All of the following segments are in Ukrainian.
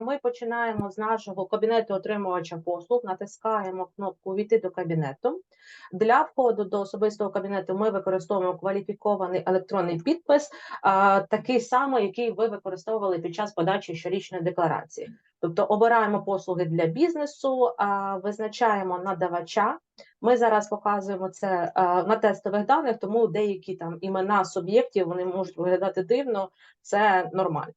ми починаємо з нашого кабінету отримувача послуг, натискаємо кнопку Увійти до кабінету. Для входу до особистого кабінету ми використовуємо кваліфікований електронний підпис, такий самий, який ви використовували під час подачі щорічної декларації. Тобто обираємо послуги для бізнесу, визначаємо надавача. Ми зараз показуємо це на тестових даних, тому деякі там імена суб'єктів вони можуть виглядати дивно, це нормально.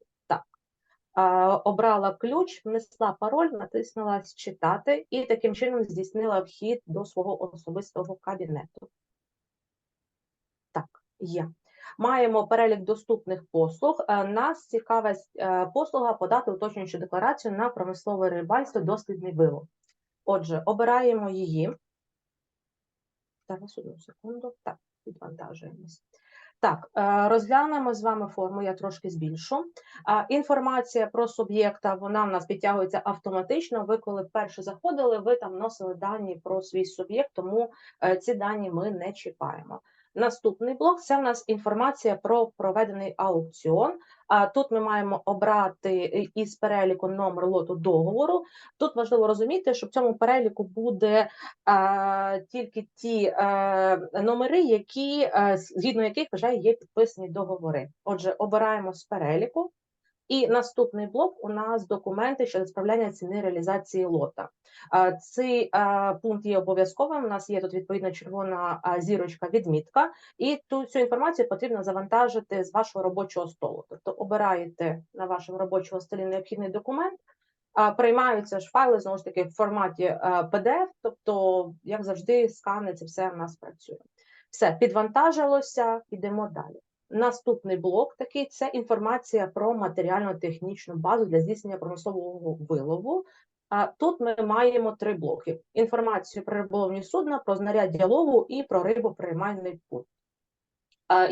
Обрала ключ, внесла пароль, натиснула читати і таким чином здійснила вхід до свого особистого кабінету. Так, є. Маємо перелік доступних послуг. Е, Нас цікавить е, послуга подати уточнюючу декларацію на промислове рибальство дослідний вилов. Отже, обираємо її. Зараз одну секунду. Так, підвантажуємось. Так, е, розглянемо з вами форму, я трошки збільшу. Інформація про суб'єкта вона в нас підтягується автоматично. Ви, коли вперше заходили, ви там вносили дані про свій суб'єкт, тому е, ці дані ми не чіпаємо. Наступний блок це в нас інформація про проведений аукціон. Тут ми маємо обрати е, із переліку номер лоту договору. Тут важливо розуміти, що в цьому переліку буде тільки ті а, номери, які а, згідно яких вже є підписані договори. Отже, обираємо з переліку. І наступний блок у нас документи щодо справляння ціни реалізації лота. Цей пункт є обов'язковим. У нас є тут відповідно червона зірочка відмітка, і ту цю інформацію потрібно завантажити з вашого робочого столу. Тобто обираєте на вашому робочому столі необхідний документ. Приймаються ж файли знову ж таки в форматі PDF, тобто, як завжди, скани це все в нас працює. Все підвантажилося, йдемо далі. Наступний блок такий це інформація про матеріально-технічну базу для здійснення промислового вилову. А тут ми маємо три блоки: інформацію про риболовні судна, про знаряддя лову і про рибоприймальний пункт.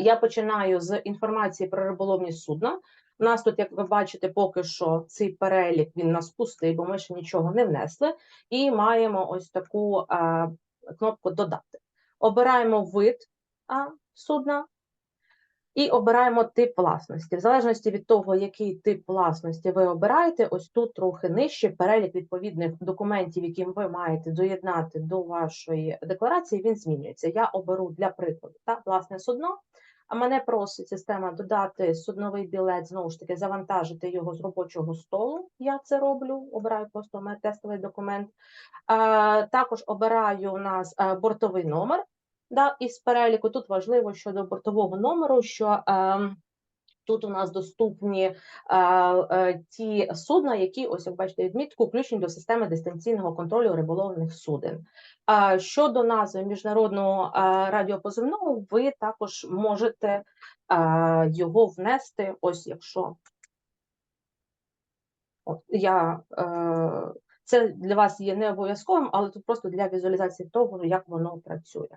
Я починаю з інформації про риболовні судна. У нас тут, як ви бачите, поки що цей перелік він нас пустий, бо ми ще нічого не внесли, і маємо ось таку а, кнопку Додати. Обираємо вид а, судна, і обираємо тип власності. В залежності від того, який тип власності ви обираєте, ось тут трохи нижче перелік відповідних документів, які ви маєте доєднати до вашої декларації, він змінюється. Я оберу для прикладу та власне судно. А мене просить система додати судновий білет, знову ж таки, завантажити його з робочого столу. Я це роблю, обираю просто тестовий документ. Також обираю у нас а, бортовий номер. Да, із переліку тут важливо щодо бортового номеру, що е, тут у нас доступні е, е, ті судна, які, ось як бачите, відмітку, включені до системи дистанційного контролю риболовних суден. Е, щодо назви міжнародного е, радіопозивного, ви також можете е, його внести, ось якщо от, я. Е, це для вас є не обов'язковим, але тут просто для візуалізації того, як воно працює.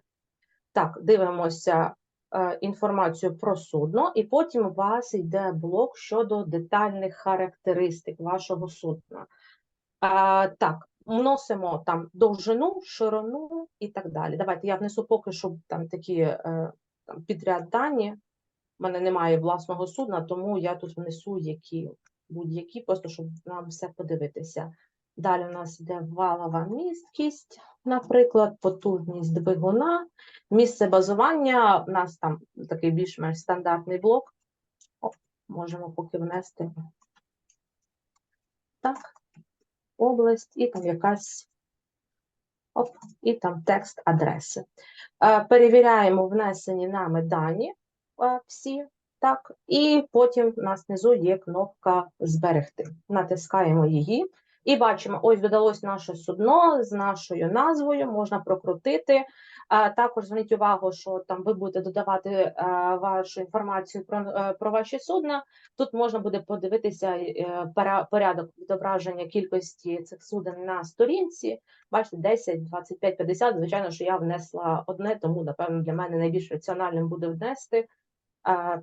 Так, дивимося е, інформацію про судно, і потім у вас йде блок щодо детальних характеристик вашого судна. Е, так, вносимо там довжину, ширину і так далі. Давайте я внесу поки що там такі е, там, підряд дані. У мене немає власного судна, тому я тут внесу які будь-які, просто щоб нам все подивитися. Далі у нас йде валова місткість, наприклад, потужність двигуна, місце базування. У нас там такий більш-менш стандартний блок. О, можемо поки внести так, область, і там якась оп, і там текст адреси. Е, перевіряємо внесені нами дані е, всі. Так, і потім у нас внизу є кнопка Зберегти. Натискаємо її. І бачимо, ось додалось наше судно з нашою назвою, можна прокрутити. Також зверніть увагу, що там ви будете додавати е, вашу інформацію про е, про ваші судна. Тут можна буде подивитися е, порядок відображення кількості цих суден на сторінці. Бачите, 10, 25, 50. Звичайно, що я внесла одне, тому напевно для мене найбільш раціональним буде внести.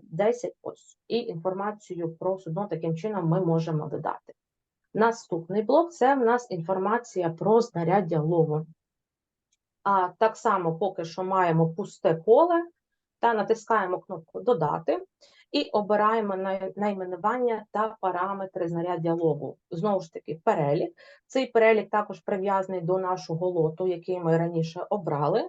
10 ось і інформацію про судно таким чином ми можемо додати. Наступний блок це в нас інформація про знаряддя лову. А так само поки що маємо пусте поле та натискаємо кнопку Додати. і обираємо найменування та параметри знаряддя лову. Знову ж таки, перелік. Цей перелік також прив'язаний до нашого лоту, який ми раніше обрали.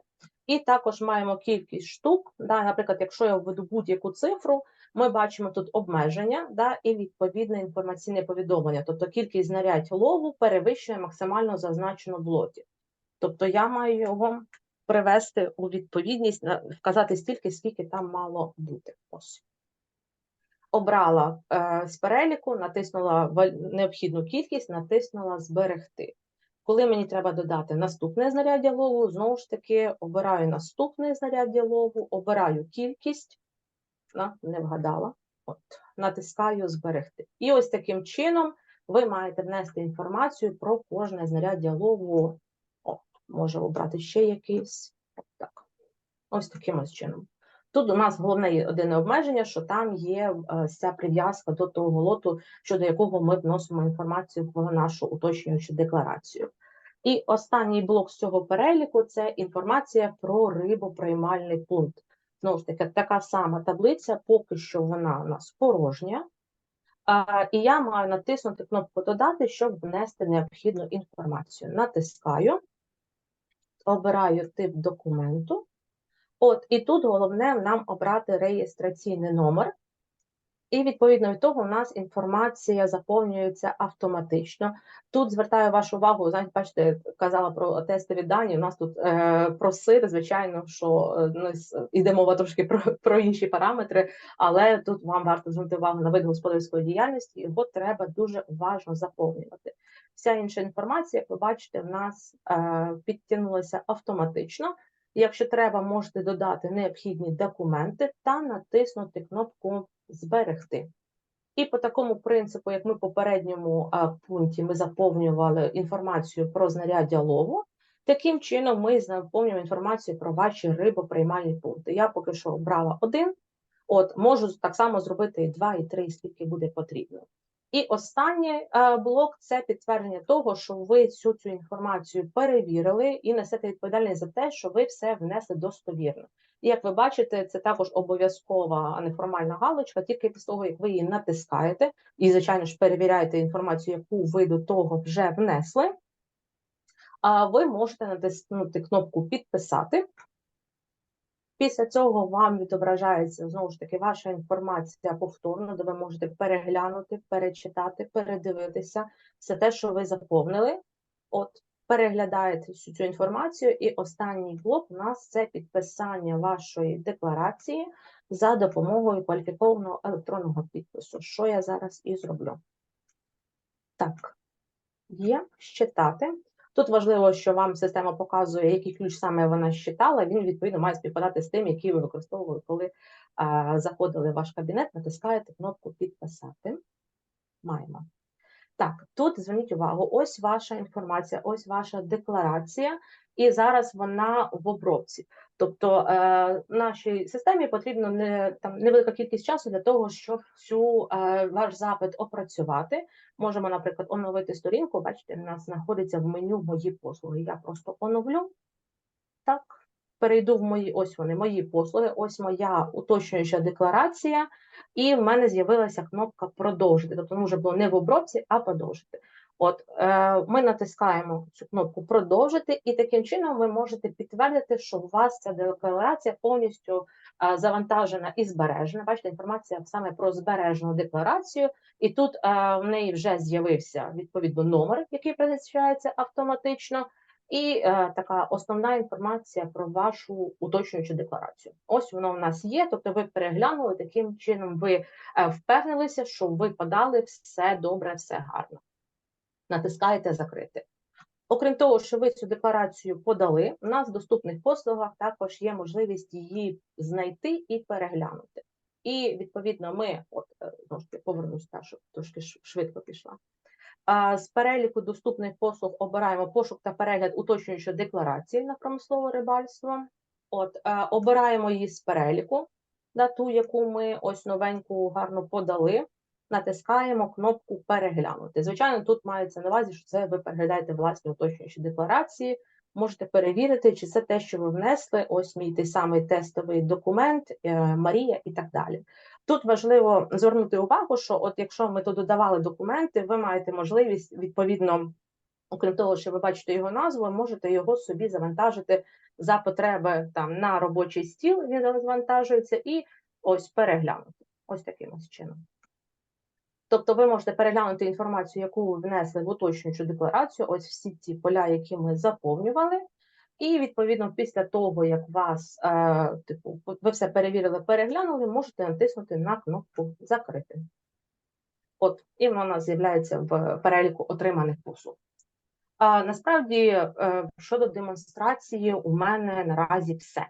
І також маємо кількість штук. Да, наприклад, якщо я введу будь-яку цифру, ми бачимо тут обмеження да, і відповідне інформаційне повідомлення. Тобто кількість знарядь лову перевищує максимально зазначену в лоті. Тобто я маю його привести у відповідність, вказати стільки, скільки там мало бути. Обрала е, з переліку, натиснула необхідну кількість, натиснула зберегти. Коли мені треба додати наступне знаряддя лову, знову ж таки обираю наступне знаряддя лову, обираю кількість, на, не вгадала, от, натискаю зберегти. І ось таким чином ви маєте внести інформацію про кожне знаряддя лову. От, може обрати ще якийсь. От так. Ось таким ось чином. Тут у нас головне є одне обмеження, що там є е, ця прив'язка до того лоту, щодо якого ми вносимо інформацію в нашу уточнюючу декларацію. І останній блок з цього переліку це інформація про рибоприймальний пункт. Знову ж таки, така сама таблиця, поки що вона у нас порожня. І я маю натиснути кнопку Додати, щоб внести необхідну інформацію. Натискаю, обираю тип документу. От, і тут головне нам обрати реєстраційний номер. І відповідно від того, у нас інформація заповнюється автоматично. Тут звертаю вашу увагу, знаєте, бачите, казала про тестові дані. У нас тут е, про сир, звичайно, що е, ну, іде мова трошки про, про інші параметри, але тут вам варто звернути увагу на вид господарської діяльності, його треба дуже уважно заповнювати. Вся інша інформація, як ви бачите, в нас е, підтягнулася автоматично. Якщо треба, можете додати необхідні документи та натиснути кнопку Зберегти. І по такому принципу, як ми в попередньому пункті ми заповнювали інформацію про знаряддя лову, таким чином ми заповнюємо інформацію про ваші рибоприймальні пункти. Я поки що обрала один, от можу так само зробити і два, і три, скільки буде потрібно. І останній е, блок це підтвердження того, що ви всю цю інформацію перевірили і несете відповідальність за те, що ви все внесли достовірно. І як ви бачите, це також обов'язкова, а не формальна галочка, тільки після того, як ви її натискаєте, і, звичайно ж, перевіряєте інформацію, яку ви до того вже внесли, а ви можете натиснути кнопку Підписати. Після цього вам відображається знову ж таки ваша інформація повторно, де ви можете переглянути, перечитати, передивитися все те, що ви заповнили. От переглядаєте всю цю інформацію, і останній блок у нас це підписання вашої декларації за допомогою кваліфікованого електронного підпису, що я зараз і зроблю. Так, є щитати. Тут важливо, що вам система показує, який ключ саме вона щитала. Він відповідно має співпадати з тим, який ви використовували, коли заходили в ваш кабінет, натискаєте кнопку Підписати. Маємо. Так, тут зверніть увагу, ось ваша інформація, ось ваша декларація, і зараз вона в обробці. Тобто е, нашій системі потрібно не там невелика кількість часу для того, щоб всю е, ваш запит опрацювати. Можемо, наприклад, оновити сторінку. Бачите, у нас знаходиться в меню мої послуги. Я просто оновлю. Так, перейду в мої, ось вони, мої послуги, ось моя уточнююча декларація, і в мене з'явилася кнопка продовжити. Тобто воно вже було не в обробці, а продовжити. От е, ми натискаємо цю кнопку продовжити, і таким чином ви можете підтвердити, що у вас ця декларація повністю е, завантажена і збережена. Бачите, інформація саме про збережену декларацію, і тут е, в неї вже з'явився відповідно номер, який призначається автоматично. І е, така основна інформація про вашу уточнюючу декларацію. Ось воно в нас є. Тобто, ви переглянули таким чином, ви е, впевнилися, що ви подали все добре, все гарно. Натискаєте закрити. Окрім того, що ви цю декларацію подали, у нас в доступних послугах також є можливість її знайти і переглянути. І відповідно, ми от е, таки повернусь, так, щоб трошки швидко пішла. З переліку доступних послуг обираємо пошук та перегляд уточнюючої декларації на промислове рибальство. От е, обираємо її з переліку, да, ту, яку ми ось новеньку гарно подали. Натискаємо кнопку переглянути. Звичайно, тут мається на увазі, що це ви переглядаєте власні уточнюючі декларації. Можете перевірити, чи це те, що ви внесли. Ось мій той самий тестовий документ, е, Марія і так далі. Тут важливо звернути увагу, що от якщо ми тут додавали документи, ви маєте можливість відповідно, окрім того, що ви бачите його назву, можете його собі завантажити за потреби там на робочий стіл. Він завантажується і ось переглянути. Ось таким чином. Тобто ви можете переглянути інформацію, яку ви внесли в уточнюючу декларацію, ось всі ці поля, які ми заповнювали. І відповідно, після того, як вас, е, типу, ви все перевірили, переглянули, можете натиснути на кнопку Закрити. От, і вона з'являється в переліку отриманих послуг. А насправді, е, щодо демонстрації, у мене наразі все.